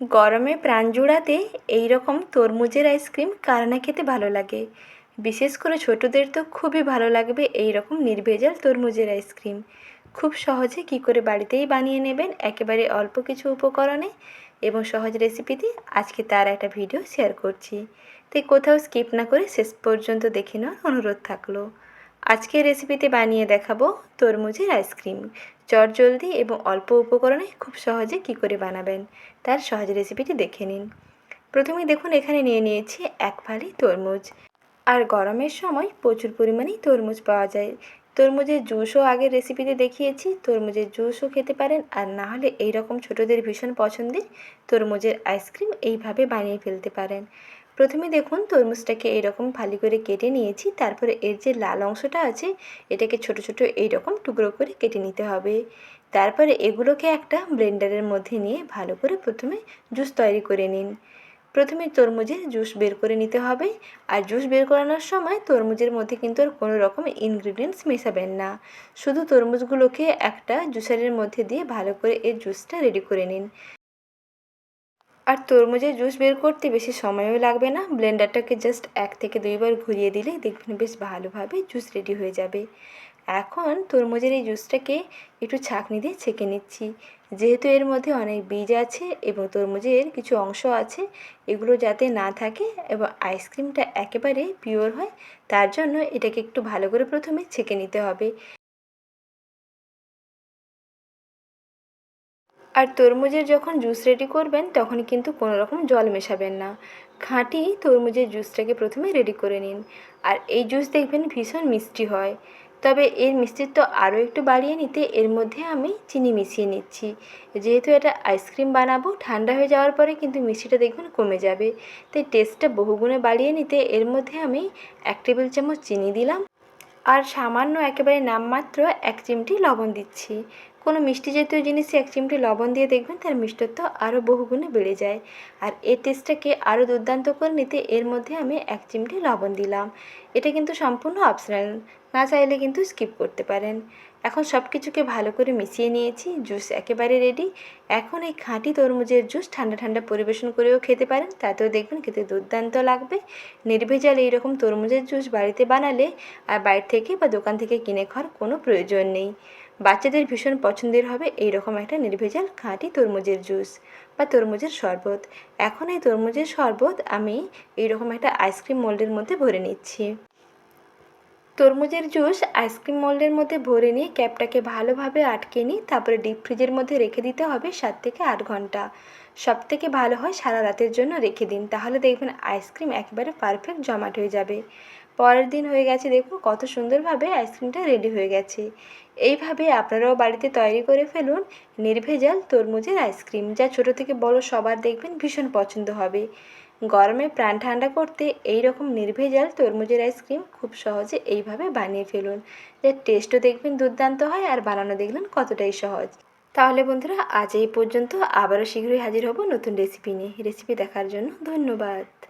গরমে প্রাণ জুড়াতে এই রকম তরমুজের আইসক্রিম কার না খেতে ভালো লাগে? বিশেষ করে ছোটোদের তো খুবই ভালো লাগবে এই রকম নির্ভেজাল তরমুজের আইসক্রিম। খুব সহজে কী করে বাড়িতেই বানিয়ে নেবেন একেবারে অল্প কিছু উপকরণে? এবং সহজ রেসিপিতে আজকে তার একটা ভিডিও শেয়ার করছি। তাই কোথাও স্কিপ না করে শেষ পর্যন্ত দেখে নেওয়ার অনুরোধ থাকল। আজকের রেসিপিতে বানিয়ে দেখাবো তরমুজের আইসক্রিম। চটজলদি এবং অল্প উপকরণে খুব সহজে কী করে বানাবেন, তার সহজ রেসিপিটি দেখে নিন। প্রথমে দেখুন, এখানে নিয়ে নিয়েছি এক ফালি তরমুজ। আর গরমের সময় প্রচুর পরিমাণেই তরমুজ পাওয়া যায়। তরমুজের জুসও আগের রেসিপিতে দেখিয়েছি, তরমুজের জুসও খেতে পারেন। আর না হলে এই রকম ছোটোদের ভীষণ পছন্দের তরমুজের আইসক্রিম এইভাবে বানিয়ে ফেলতে পারেন। প্রথমে দেখুন তরমুজটাকে এরকম ফালি করে কেটে নিয়েছি, তারপরে এর যে লাল অংশটা আছে, এটাকে ছোট ছোট এইরকম টুকরো করে কেটে নিতে হবে। তারপরে এগুলোকে একটা ব্লেন্ডারের মধ্যে নিয়ে ভালো করে প্রথমে জুস তৈরি করে নিন। প্রথমে তরমুজের জুস বের করে নিতে হবে, আর জুস বের করানোর সময় তরমুজের মধ্যে কিন্তু আর কোনো রকম ইনগ্রিডিয়েন্টস মেশাবেন না। শুধু তরমুজগুলোকে একটা জুসারের মধ্যে দিয়ে ভালো করে এর জুসটা রেডি করে নিন। আর তরমুজের জুস বের করতে বেশি সময়ও লাগবে না। ব্লেন্ডারটাকে জাস্ট এক থেকে দুইবার ঘুরিয়ে দিলে দেখবেন বেশ ভালোভাবে জুস রেডি হয়ে যাবে। এখন তরমুজের এই জুসটাকে একটু ছাঁকনি দিয়ে ছেঁকে নিচ্ছি। যেহেতু এর মধ্যে অনেক বীজ আছে এবং তরমুজের কিছু অংশ আছে, এগুলো যাতে না থাকে এবং আইসক্রিমটা একেবারে পিওর হয়, তার জন্য এটাকে একটু ভালো করে প্রথমে ছেঁকে নিতে হবে। আর তরমুজের যখন জুস রেডি করবেন, তখন কিন্তু কোনো রকম জল মেশাবেন না। খাঁটি তরমুজের জুসটাকে প্রথমে রেডি করে নিন। আর এই জুস দেখবেন ভীষণ মিষ্টি হয়। তবে এর মিষ্টিত্ব আরও একটু বাড়িয়ে নিতে এর মধ্যে আমি চিনি মিশিয়ে নিচ্ছি। যেহেতু এটা আইসক্রিম বানাবো, ঠান্ডা হয়ে যাওয়ার পরে কিন্তু মিষ্টিটা দেখবেন কমে যাবে। তাই টেস্টটা বহুগুণে বাড়িয়ে নিতে এর মধ্যে আমি এক টেবিল চামচ চিনি দিলাম। আর সামান্য একেবারে নামমাত্র এক চিমটি লবণ দিচ্ছি। কোনো মিষ্টি জাতীয় জিনিসে এক চিমটি লবণ দিয়ে দেখবেন তার মিষ্টত্ব আরও বহুগুণে বেড়ে যায়। আর এই টেস্টটাকে আরও দুর্দান্ত করে নিতে এর মধ্যে আমি এক চিমটি লবণ দিলাম। এটা কিন্তু সম্পূর্ণ অপশনাল, না চাইলে কিন্তু স্কিপ করতে পারেন। এখন সব কিছুকে ভালো করে মিশিয়ে নিয়েছি, জুস একেবারে রেডি। এখন এই খাঁটি তরমুজের জুস ঠান্ডা ঠান্ডা পরিবেশন করেও খেতে পারেন, তাতেও দেখবেন খেতে দুর্দান্ত লাগবে। নির্ভেজাল এইরকম তরমুজের জুস বাড়িতে বানালে আর বাইরে থেকে বা দোকান থেকে কিনে খাওয়ার কোনো প্রয়োজন নেই। বাচ্চাদের ভীষণ পছন্দের হবে এই রকম একটা নির্ভেজাল খাঁটি তরমুজের জুস বা তরমুজের শরবত। এখন এই তরমুজের শরবত আমি এইরকম একটা আইসক্রিম মোল্ডের মধ্যে ভরে নিচ্ছি। তরমুজের জুস আইসক্রিম মোল্ডের মধ্যে ভরে নিয়ে ক্যাপটাকে ভালোভাবে আটকে নিই তারপরে ডিপ ফ্রিজের মধ্যে রেখে দিতে হবে সাত থেকে আট ঘণ্টা। সব থেকে ভালো হয় সারা রাতের জন্য রেখে দিন, তাহলে দেখবেন আইসক্রিম একেবারে পারফেক্ট জমাট হয়ে যাবে। পরের দিন হয়ে গেছে, দেখুন কত সুন্দরভাবে আইসক্রিমটা রেডি হয়ে গেছে। এইভাবে আপনারাও বাড়িতে তৈরি করে ফেলুন নির্ভেজাল তরমুজের আইসক্রিম, যা ছোটো থেকে বড় সবার দেখবেন ভীষণ পছন্দ হবে। গরমে প্রাণ ঠান্ডা করতে এই রকম নির্ভেজাল তরমুজের আইসক্রিম খুব সহজে এইভাবে বানিয়ে ফেলুন। এর টেস্টও দেখবেন দুর্দান্ত হয় আর বানানো দেখলেন কতটাই সহজ। তাহলে বন্ধুরা, আজ এই পর্যন্ত আবারও শীঘ্রই হাজির হব নতুন রেসিপি নিয়ে। রেসিপি দেখার জন্য ধন্যবাদ।